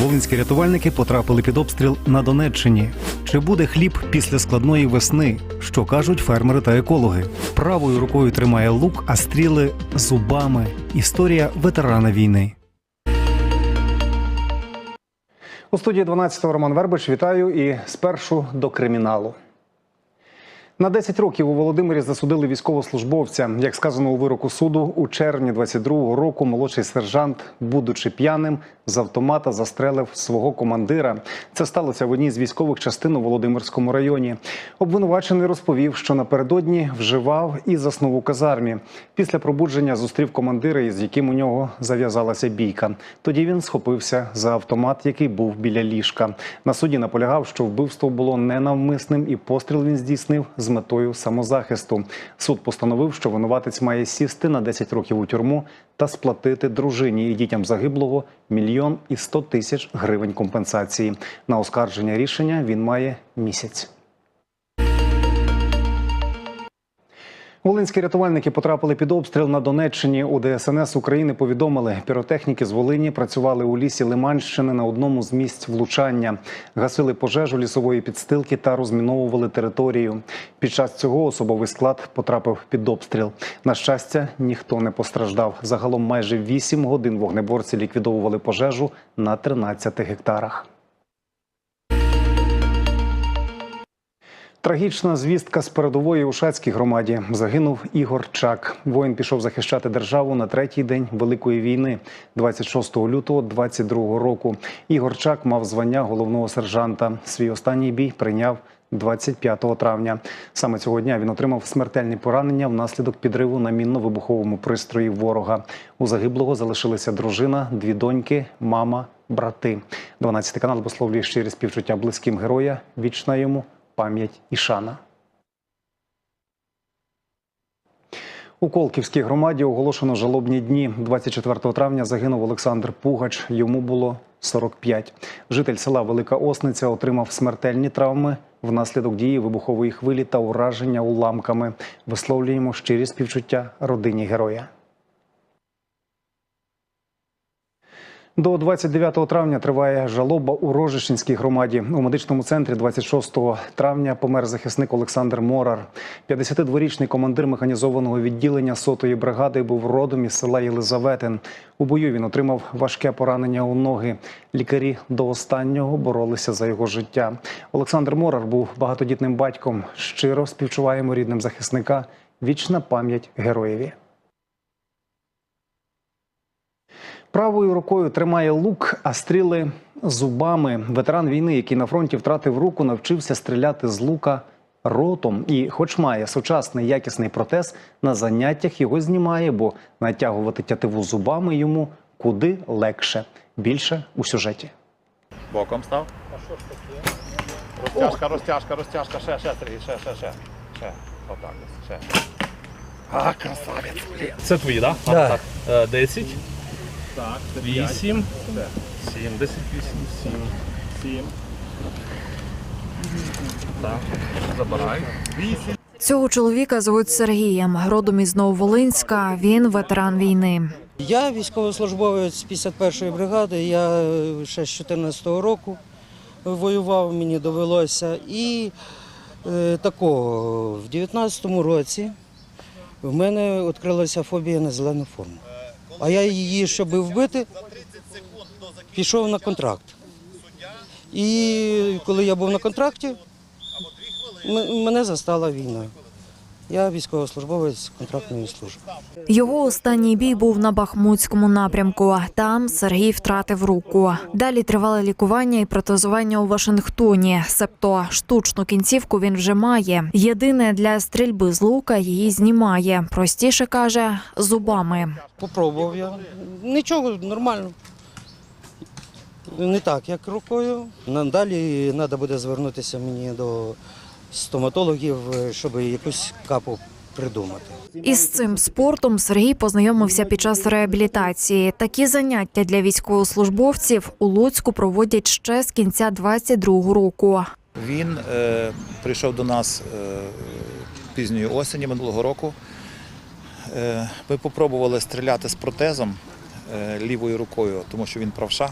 Волинські рятувальники потрапили під обстріл на Донеччині. Чи буде хліб після складної весни? Що кажуть фермери та екологи? Правою рукою тримає лук, а стріли зубами. Історія ветерана війни. У студії 12-го Роман Вербич вітаю і спершу до криміналу. На 10 років у Володимирі засудили військовослужбовця. Як сказано у вироку суду, у червні 22-го року молодший сержант, будучи п'яним, з автомата застрелив свого командира. Це сталося в одній з військових частин у Володимирському районі. Обвинувачений розповів, що напередодні вживав і заснув у казармі. Після пробудження зустрів командира, із яким у нього зав'язалася бійка. Тоді він схопився за автомат, який був біля ліжка. На суді наполягав, що вбивство було ненавмисним, і постріл він здійснив з метою самозахисту. Суд постановив, що винуватець має сісти на 10 років у тюрму та сплатити дружині і дітям загиблого мільйон і 100 тисяч гривень компенсації. На оскарження рішення він має місяць. Волинські рятувальники потрапили під обстріл на Донеччині. У ДСНС України повідомили, піротехніки з Волині працювали у лісі Лиманщини на одному з місць влучання, гасили пожежу лісової підстилки та розміновували територію. Під час цього особовий склад потрапив під обстріл. На щастя, ніхто не постраждав. Загалом майже 8 годин вогнеборці ліквідовували пожежу на 13 гектарах. Трагічна звістка з передової у Шацькій громаді загинув Ігор Чак. Воїн пішов захищати державу на третій день Великої війни, 26 лютого 22 року. Ігор Чак мав звання головного сержанта. Свій останній бій прийняв 25 травня. Саме цього дня він отримав смертельні поранення внаслідок підриву на мінно-вибуховому пристрої ворога. У загиблого залишилися дружина, дві доньки, мама, брати. 12 канал висловлює щирі співчуття близьким героя. Вічна йому пам'ять і шана. У Колківській громаді оголошено жалобні дні. 24 травня загинув Олександр Пугач. Йому було 45. Житель села Велика Осниця отримав смертельні травми внаслідок дії вибухової хвилі та ураження уламками. Висловлюємо щирі співчуття родині героя. До 29 травня триває жалоба у Рожищенській громаді. У медичному центрі 26 травня помер захисник Олександр Морар. 52-річний командир механізованого відділення сотої бригади був родом із села Єлизаветин. У бою він отримав важке поранення у ноги. Лікарі до останнього боролися за його життя. Олександр Морар був багатодітним батьком. Щиро співчуваємо рідним захисника. Вічна пам'ять героєві. Правою рукою тримає лук, а стріли зубами. Ветеран війни, який на фронті втратив руку, навчився стріляти з лука ротом. І, хоч має сучасний якісний протез, на заняттях його знімає, бо натягувати тятиву зубами йому куди легше. Більше у сюжеті. Боком став. Розтяжка, розтяжка, розтяжка, ще, ще, Сергій, ще, ще, ще. Ще. Отак ще. А, красавець. Це твої, так? Да. Так. Е, 10, Так, 8, Ще. 7, 10, 8, 7. Сім. Так. Забирай. Вісім. Цього чоловіка звуть Сергієм. Родом із Нововолинська. Він ветеран війни. Я військовослужбовець 51-ї бригади. Я ще з 14-го року воював, мені довелося. І е, такого, в 19-му році в мене відкрилася фобія на зелену форму. А я її, щоб вбити, пішов на контракт. І коли я був на контракті, мене застала війна. Я військовослужбовець контрактної служби. Його останній бій був на Бахмутському напрямку. Там Сергій втратив руку. Далі тривало лікування і протезування у Вашингтоні. Себто штучну кінцівку він вже має. Єдине для стрільби з лука її знімає. Простіше каже зубами. Попробував я. Нічого, нормально. Не так, як рукою. Далі треба буде звернутися мені до стоматологів, щоб якусь капу придумати. Із цим спортом Сергій познайомився під час реабілітації. Такі заняття для військовослужбовців у Луцьку проводять ще з кінця 22-го року. Він е, прийшов до нас е, пізньої осені минулого року. Е, ми спробували стріляти з протезом е, лівою рукою, тому що він правша.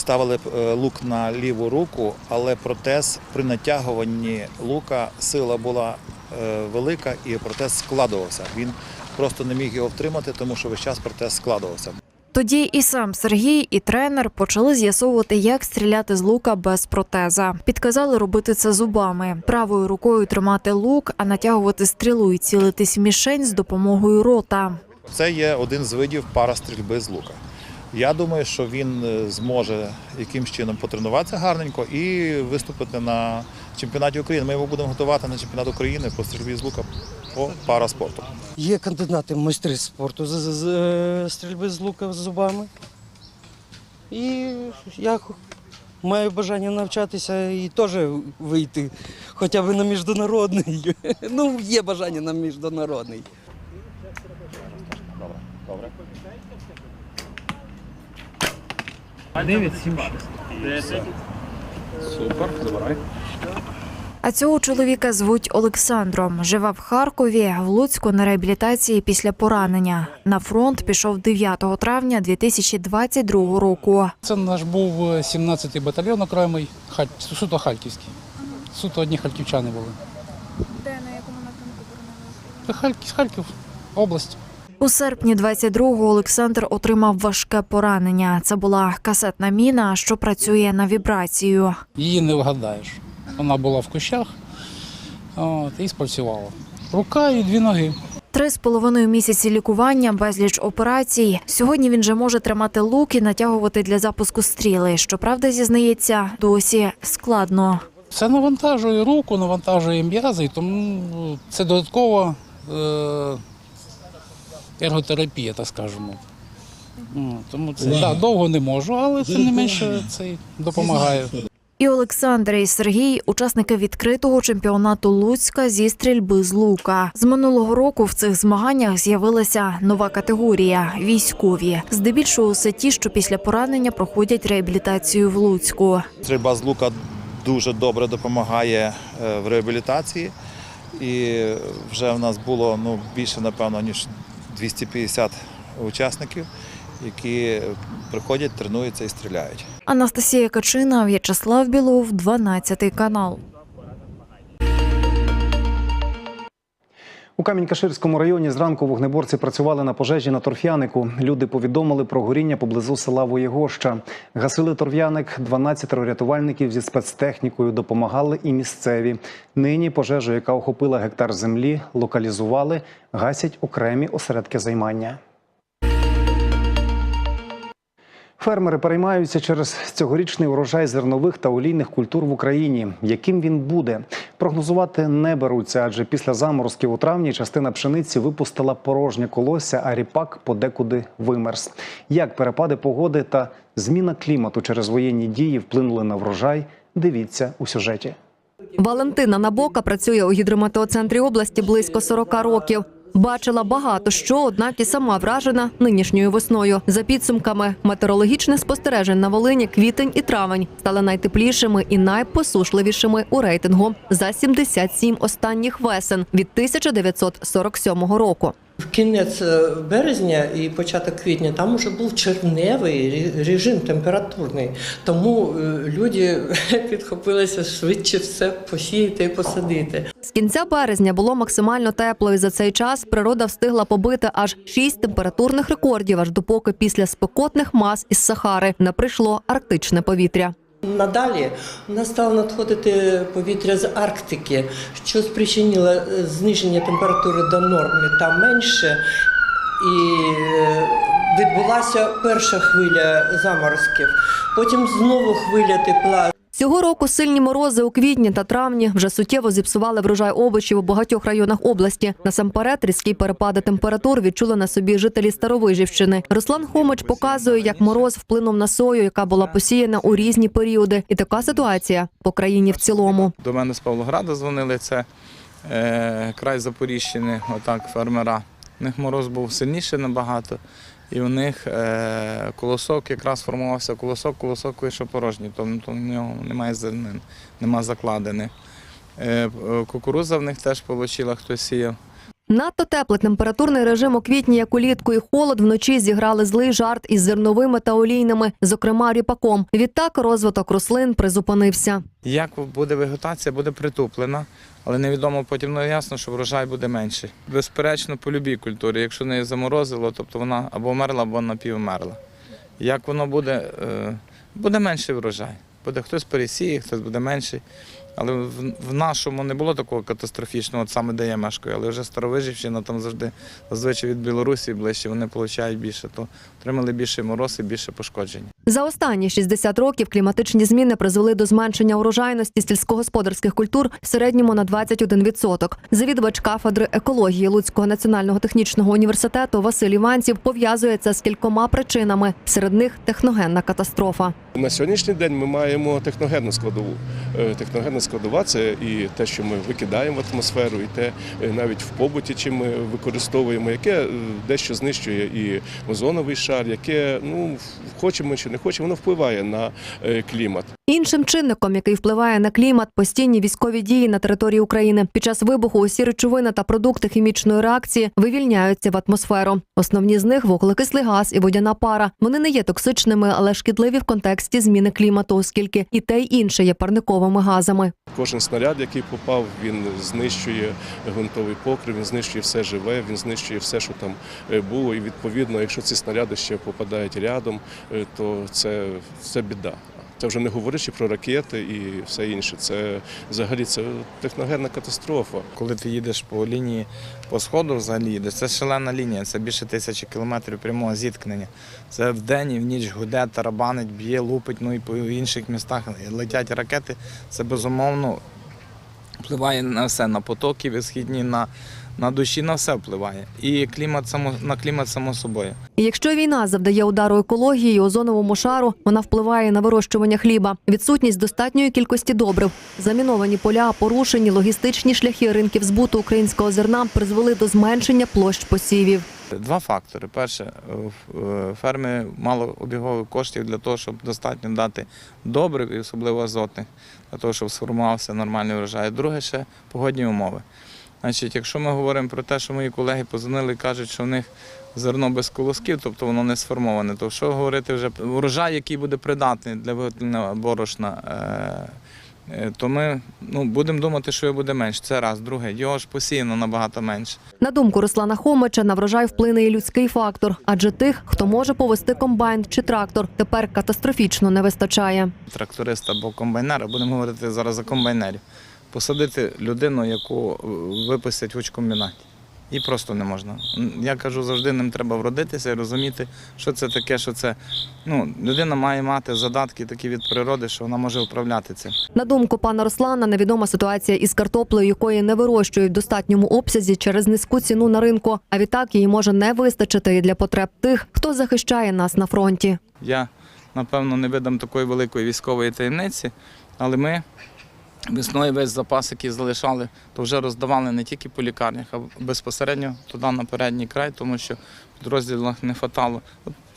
Ставили е, лук на ліву руку, але протез при натягуванні лука сила була е, велика і протез складувався. Він просто не міг його втримати, тому що весь час протез складувався. Тоді і сам Сергій, і тренер почали з'ясовувати, як стріляти з лука без протеза. Підказали робити це зубами, правою рукою тримати лук, а натягувати стрілу і цілитись в мішень з допомогою рота. Це є один з видів парастрільби з лука. Я думаю, що він е, зможе якимсь чином потренуватися гарненько і виступити на чемпіонаті України. Ми його будемо готувати на чемпіонат України по стрільбі з лука по параспорту. Є кандидати в майстри спорту з, е, стрільби з лука з зубами. І я маю бажання навчатися і теж вийти хоча б на міжнародний. Ну, є бажання на міжнародний. Добре, добре. 9, 7, 6. Супер, забирай. А цього чоловіка звуть Олександром. Живе в Харкові, в Луцьку на реабілітації після поранення. На фронт пішов 9 травня 2022 року. Це наш був е, 17-й батальйон окремий, суто харківський. Суто одні харківчани були. Де на якому напрямку? Харків, Харків, область. У серпні 22-го Олександр отримав важке поранення. Це була касетна міна, що працює на вібрацію. Її не вгадаєш. Вона була в кущах от, і спрацювала. Рука і дві ноги. Три з половиною місяці лікування, безліч операцій. Сьогодні він же може тримати лук і натягувати для запуску стріли. Щоправда, зізнається, досі складно. Це навантажує руку, навантажує м'язи, тому це додаткова е, ерготерапія, так скажемо. Ну, Тому це да, довго не можу, але тим не менше це допомагає. І Олександр і Сергій учасники відкритого чемпіонату Луцька зі стрільби з лука. З минулого року в цих змаганнях з'явилася нова категорія військові. Здебільшого усе ті, що після поранення проходять реабілітацію в Луцьку. Стрільба з лука дуже добре допомагає е, в реабілітації. І вже в нас було ну, більше, напевно, ніж 250 учасників, які приходять, тренуються і стріляють. Анастасія Качина, В'ячеслав Білов, 12 канал. У Камінь-Каширському районі зранку вогнеборці працювали на пожежі на торф'янику. Люди повідомили про горіння поблизу села Воєгоща. Гасили торф'яник, 12 рятувальників зі спецтехнікою допомагали і місцеві. Нині пожежу, яка охопила гектар землі, локалізували, гасять окремі осередки займання. Фермери переймаються через цьогорічний урожай зернових та олійних культур в Україні. Яким він буде, прогнозувати не беруться, адже після заморозків у травні частина пшениці випустила порожнє колосся, а ріпак подекуди вимерз. Як перепади погоди та зміна клімату через воєнні дії вплинули на врожай? Дивіться у сюжеті. Валентина Набока працює у гідрометеоцентрі області близько 40 років. Бачила багато що, однак і сама вражена нинішньою весною. За підсумками метеорологічних спостережень на Волині квітень і травень стали найтеплішими і найпосушливішими у рейтингу за 77 останніх весен від 1947 року. В кінець е, березня і початок квітня там уже був червневий режим температурний, тому е, люди підхопилися швидше все посіяти і посадити. З кінця березня було максимально тепло, і за цей час природа встигла побити аж шість температурних рекордів, аж допоки після спекотних мас із Сахари не прийшло арктичне повітря. Надалі у нас стало надходити повітря з Арктики, що спричинило е, зниження температури до норми та менше. І е, відбулася перша хвиля заморозків, потім знову хвиля тепла. Цього року сильні морози у квітні та травні вже суттєво зіпсували врожай овочів у багатьох районах області. Насамперед, різкі перепади температур відчули на собі жителі Старовижівщини. Руслан Хомич показує, як мороз вплинув на сою, яка була посіяна у різні періоди. І така ситуація по країні в цілому. До мене з Павлограда дзвонили, це е, край Запоріжщини, отак, фермера. У них мороз був сильніший набагато, і у них е, колосок якраз формувався колосок, колосок вийшов порожній, тобто в нього немає зернин, немає закладених. Е, е, кукуруза в них теж отримала, хто сіяв. Надто теплий температурний режим у квітні, як улітку, і холод вночі зіграли злий жарт із зерновими та олійними, зокрема ріпаком. Відтак розвиток рослин призупинився. Як буде вегетація, буде притуплена, але невідомо потім ну, ясно, що врожай буде менший. Безперечно, по любій культурі. Якщо не заморозило, тобто вона або вмерла, або напівмерла. Як воно буде, Е, буде менший врожай. Буде хтось пересіє, хтось буде менший. Але в, в нашому не було такого катастрофічного, от саме де я мешкаю, але вже Старовижівщина там завжди зазвичай від Білорусі ближче, вони отримують більше, то отримали більше мороз і більше пошкоджень. За останні 60 років кліматичні зміни призвели до зменшення урожайності сільськогосподарських культур в середньому на 21%. Завідувач кафедри екології Луцького національного технічного університету Василь Іванців пов'язує це з кількома причинами. Серед них техногенна катастрофа. На сьогоднішній день ми маємо техногенну складову. Е, Техногенна складова це і те, що ми викидаємо в атмосферу, і те е, навіть в побуті, чим ми використовуємо, яке е, дещо знищує і озоновий шар, яке ну хочемо чи не хочемо, воно впливає на е, клімат. Іншим чинником, який впливає на клімат, постійні військові дії на території України. Під час вибуху усі речовини та продукти хімічної реакції вивільняються в атмосферу. Основні з них вуглекислий газ і водяна пара. Вони не є токсичними, але шкідливі в контексті зміни клімату, оскільки і те, й інше є парниковими газами. Кожен снаряд, який попав, він знищує ґрунтовий покрив, він знищує все живе, він знищує все, що там е, було. І відповідно, якщо ці снаряди ще попадають рядом, е, то це, це біда. Це вже не говорячи про ракети і все інше. Це взагалі це техногенна катастрофа. Коли ти їдеш по лінії по сходу, взагалі їдеш, це шалена лінія, це більше тисячі кілометрів прямого зіткнення. Це вдень і в ніч гуде, тарабанить, б'є, лупить, ну і по інших містах летять ракети. Це безумовно впливає на все, на потоки східні, на, на душі, на все впливає. І клімат само, на клімат само собою. І якщо війна завдає удару екології озоновому шару, вона впливає на вирощування хліба, відсутність достатньої кількості добрив, заміновані поля, порушені логістичні шляхи ринків збуту українського зерна призвели до зменшення площ посівів. Два фактори. Перше, е, е, ферми мало обігових коштів для того, щоб достатньо дати добрив і особливо азотних, для того, щоб сформувався нормальний врожай. Друге ще погодні умови. Значить, якщо ми говоримо про те, що мої колеги позвонили і кажуть, що в них зерно без колосків, тобто воно не сформоване, то що говорити вже про врожай, який буде придатний для виготовлення борошна, е, е, то ми ну, будемо думати, що його буде менше. Це раз. Друге, його ж посіяно набагато менше. На думку Руслана Хомича, на врожай вплине і людський фактор, адже тих, хто може повести комбайн чи трактор, тепер катастрофічно не вистачає. тракториста або комбайнера, будемо говорити зараз за комбайнерів, посадити людину, яку е, випустять в учкомбінаті. І просто не можна. Я кажу, завжди ним треба вродитися і розуміти, що це таке, що це. Ну, людина має мати задатки такі від природи, що вона може управляти цим. На думку пана Руслана, невідома ситуація із картоплею, якої не вирощують в достатньому обсязі через низьку ціну на ринку. А відтак її може не вистачити і для потреб тих, хто захищає нас на фронті. Я, напевно, не видам такої великої військової таємниці, але ми весною весь запас, який залишали, то вже роздавали не тільки по лікарнях, а безпосередньо туди на передній край, тому що в підрозділах не хватало.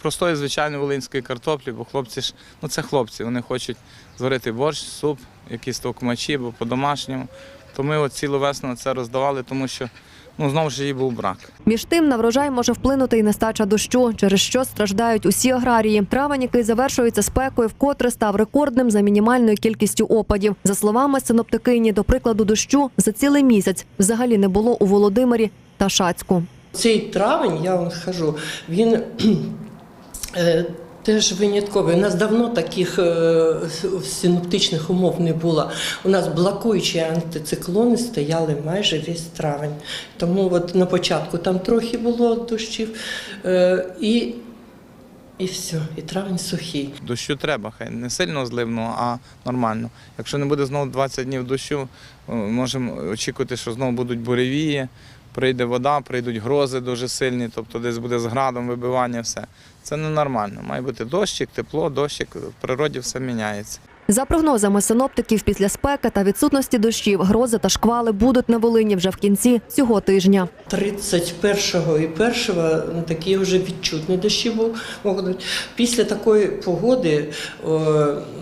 Простої звичайної волинської картоплі, бо хлопці ж, ну це хлопці, вони хочуть зварити борщ, суп, якісь товкмачі, бо по-домашньому. То ми от цілу весну це роздавали, тому що ну, знову ж її був брак. Між тим на врожай може вплинути і нестача дощу, через що страждають усі аграрії. Травень, який завершується спекою, вкотре став рекордним за мінімальною кількістю опадів. За словами синоптикині, до прикладу, дощу за цілий місяць взагалі не було у Володимирі та Шацьку. Цей травень, я вам скажу, він е, теж винятковий. У нас давно таких е, синоптичних умов не було. У нас блокуючі антициклони стояли майже весь травень. Тому от на початку там трохи було дощів. Е, і, і все, і травень сухий. Дощу треба, хай не сильно зливного, а нормально. Якщо не буде знову 20 днів дощу, е, можемо очікувати, що знову будуть буревії, прийде вода, прийдуть грози дуже сильні, тобто десь буде з градом вибивання, все. Це ненормально. Має бути дощик, тепло, дощик, в природі все міняється. За прогнозами синоптиків, після спеки та відсутності дощів, грози та шквали будуть на Волині вже в кінці цього тижня. 31-го і 1-го ну, такі вже відчутні дощі бу- можуть. Після такої погоди е,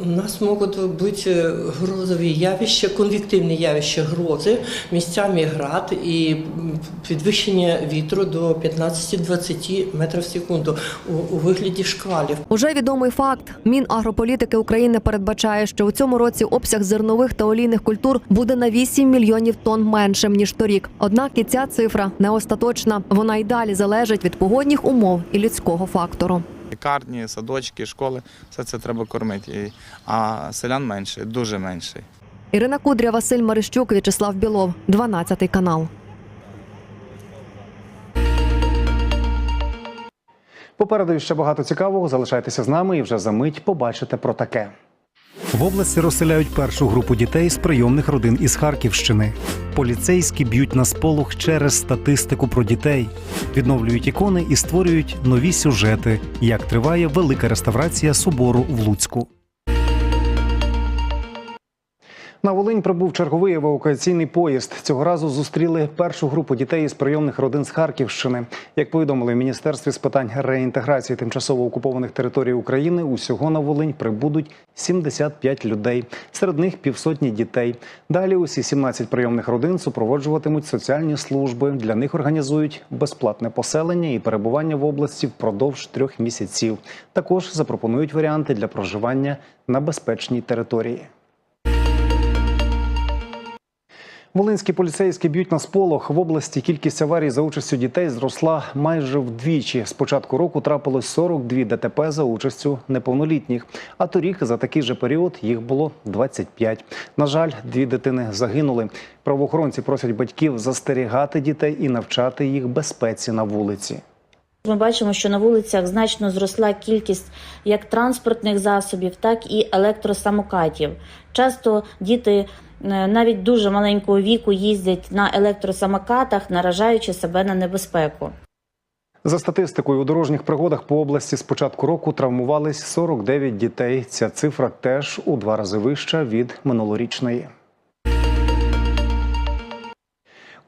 у нас можуть бути грозові явища, конвективні явища грози, місцями град і підвищення вітру до 15-20 метрів в секунду у вигляді шквалів. Уже відомий факт. Мінагрополітики України передбачає, що у цьому році обсяг зернових та олійних культур буде на 8 мільйонів тонн меншим ніж торік. Однак і ця цифра не остаточна. Вона й далі залежить від погодних умов і людського фактору. Лікарні, садочки, школи все це треба кормити. А селян менше, дуже менше. Ірина Кудря, Василь Марищук, В'ячеслав Білов, 12 канал. Попереду ще багато цікавого. Залишайтеся з нами і вже за мить побачите про таке. В області розселяють першу групу дітей з прийомних родин із Харківщини. Поліцейські б'ють на сполох через статистику про дітей, відновлюють ікони і створюють нові сюжети, як триває велика реставрація собору в Луцьку. На Волинь прибув черговий евакуаційний поїзд. Цього разу зустріли першу групу дітей із прийомних родин з Харківщини. Як повідомили в міністерстві з питань реінтеграції тимчасово окупованих територій України, усього на Волинь прибудуть 75 людей. Серед них півсотні дітей. Далі усі 17 прийомних родин супроводжуватимуть соціальні служби. Для них організують безплатне поселення і перебування в області впродовж трьох місяців. Також запропонують варіанти для проживання на безпечній території. Волинські поліцейські б'ють на сполох. В області кількість аварій за участю дітей зросла майже вдвічі. З початку року трапилось 42 ДТП за участю неповнолітніх. А торік за такий же період їх було 25. На жаль, дві дитини загинули. Правоохоронці просять батьків застерігати дітей і навчати їх безпеці на вулиці. Ми бачимо, що на вулицях значно зросла кількість як транспортних засобів, так і електросамокатів. Часто діти е, навіть дуже маленького віку їздять на електросамокатах, наражаючи себе на небезпеку. За статистикою, у дорожніх пригодах по області з початку року травмувались 49 дітей. Ця цифра теж у два рази вища від минулорічної.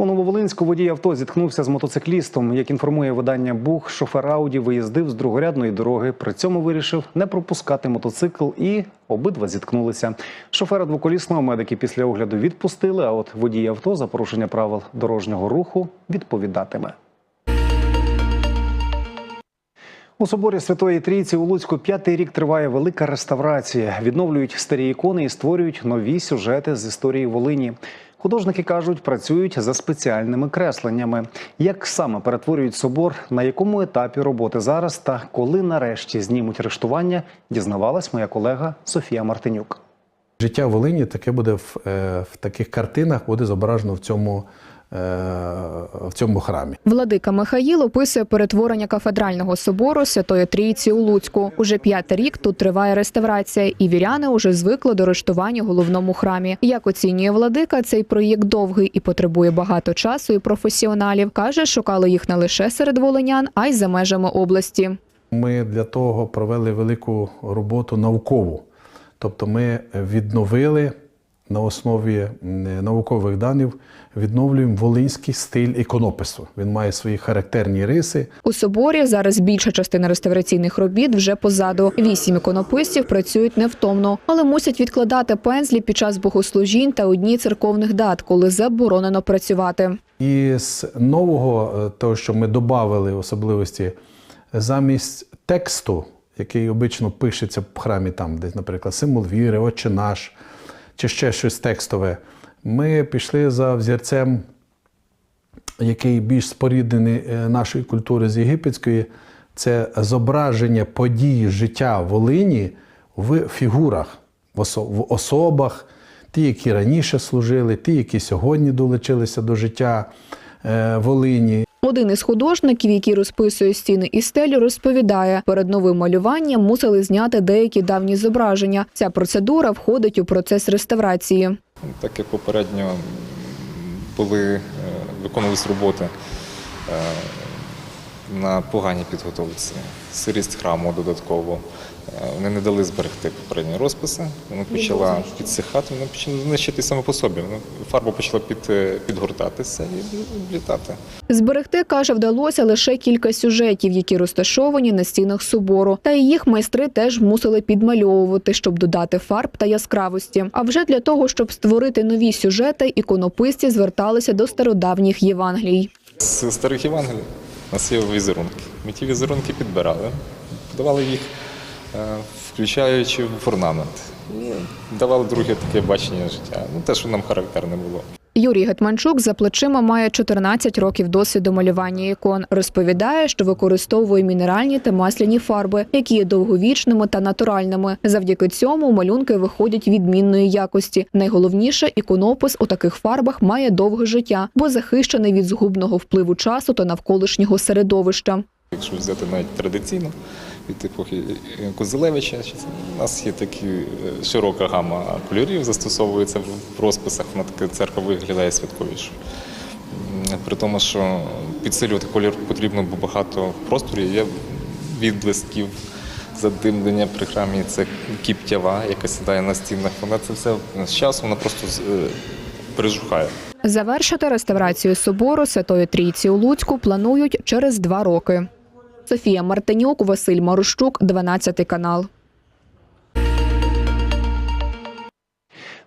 У Нововолинську водій авто зіткнувся з мотоциклістом. Як інформує видання Бух, шофер Ауді виїздив з другорядної дороги. При цьому вирішив не пропускати мотоцикл і обидва зіткнулися. Шофера двоколісного медики після огляду відпустили. А от водій авто за порушення правил дорожнього руху відповідатиме. У соборі Святої Трійці у Луцьку п'ятий рік триває велика реставрація. Відновлюють старі ікони і створюють нові сюжети з історії Волині. Художники кажуть, працюють за спеціальними кресленнями. Як саме перетворюють собор, на якому етапі роботи зараз та коли нарешті знімуть рештування, дізнавалась моя колега Софія Мартинюк. Життя Волині таке буде в, е, в таких картинах, буде зображено в цьому, в цьому храмі. Владика Михаїл описує перетворення кафедрального собору Святої Трійці у Луцьку. Уже п'ятий рік тут триває реставрація, і віряни уже звикли до рештування головному храмі. Як оцінює владика, цей проєкт довгий і потребує багато часу і професіоналів. каже, шукали їх не лише серед волинян, а й за межами області. Ми для того провели велику роботу наукову. Тобто ми відновили на основі наукових даних, відновлюємо волинський стиль іконопису. Він має свої характерні риси. У соборі зараз більша частина реставраційних робіт вже позаду. Вісім іконописців працюють невтомно, але мусять відкладати пензлі під час богослужінь та у дні церковних дат, коли заборонено працювати. І з нового, е, того, що ми додали особливості, замість тексту, який обично пишеться в храмі, там, десь, наприклад, символ віри, Отче наш, чи ще щось текстове, ми пішли за взірцем, який більш споріднений е, нашої культури з єгипетської, це зображення подій життя Волині в фігурах, в особах, ті, які раніше служили, ті, які сьогодні долучилися до життя е, Волині. Один із художників, який розписує стіни і стелю, розповідає, перед новим малюванням мусили зняти деякі давні зображення. Ця процедура входить у процес реставрації. Так як попередньо були, е, виконувались роботи е, на поганій підготовці. Сирість храму додатково. Вони не дали зберегти попередні розписи. Вона почала підсихати, вона почала знищити саме по собі. Фарба почала під, е, підгортатися і влітати. Зберегти, каже, вдалося лише кілька сюжетів, які розташовані на стінах собору. Та й їх майстри теж мусили підмальовувати, щоб додати фарб та яскравості. А вже для того, щоб створити нові сюжети, іконописці зверталися до стародавніх Євангелій. З старих Євангелій у нас є візерунки. Ми ті візерунки підбирали, подавали їх, включаючи в орнамент. І давали друге таке бачення життя. Ну, те, що нам характерне було. Юрій Гетманчук за плечима має 14 років досвіду малювання ікон. Розповідає, що використовує мінеральні та масляні фарби, які є довговічними та натуральними. Завдяки цьому малюнки виходять відмінної якості. Найголовніше, іконопис у таких фарбах має довге життя, бо захищений від згубного впливу часу та навколишнього середовища. Якщо взяти навіть традиційно від епохи е, Козелевича, у нас є такі е, широка гама кольорів, застосовується в розписах, вона така церква виглядає святковіше. При тому, що підсилювати колір потрібно, бо багато просторів є відблисків, задимлення при храмі, це кіптява, яка сідає на стінах. Вона це все з часом вона просто е, прижухає. Завершити реставрацію собору Святої Трійці у Луцьку планують через два роки. Софія Мартинюк, Василь Марущук, 12 канал.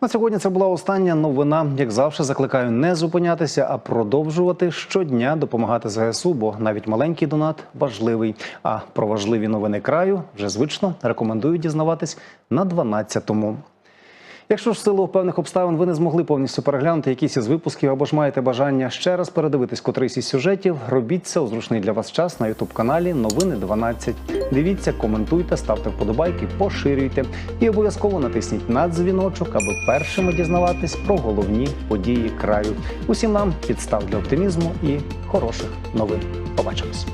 На сьогодні це була остання новина. Як завжди, закликаю не зупинятися, а продовжувати щодня допомагати ЗСУ, бо навіть маленький донат важливий. А про важливі новини краю вже звично рекомендую дізнаватись на 12-му. Якщо ж в силу певних обставин ви не змогли повністю переглянути якісь із випусків або ж маєте бажання ще раз передивитись котрийсь із сюжетів, робіть це у зручний для вас час на ютуб каналі Новини 12. Дивіться, коментуйте, ставте вподобайки, поширюйте і обов'язково натисніть на дзвіночок, аби першими дізнаватись про головні події краю. Усім нам підстав для оптимізму і хороших новин. Побачимось.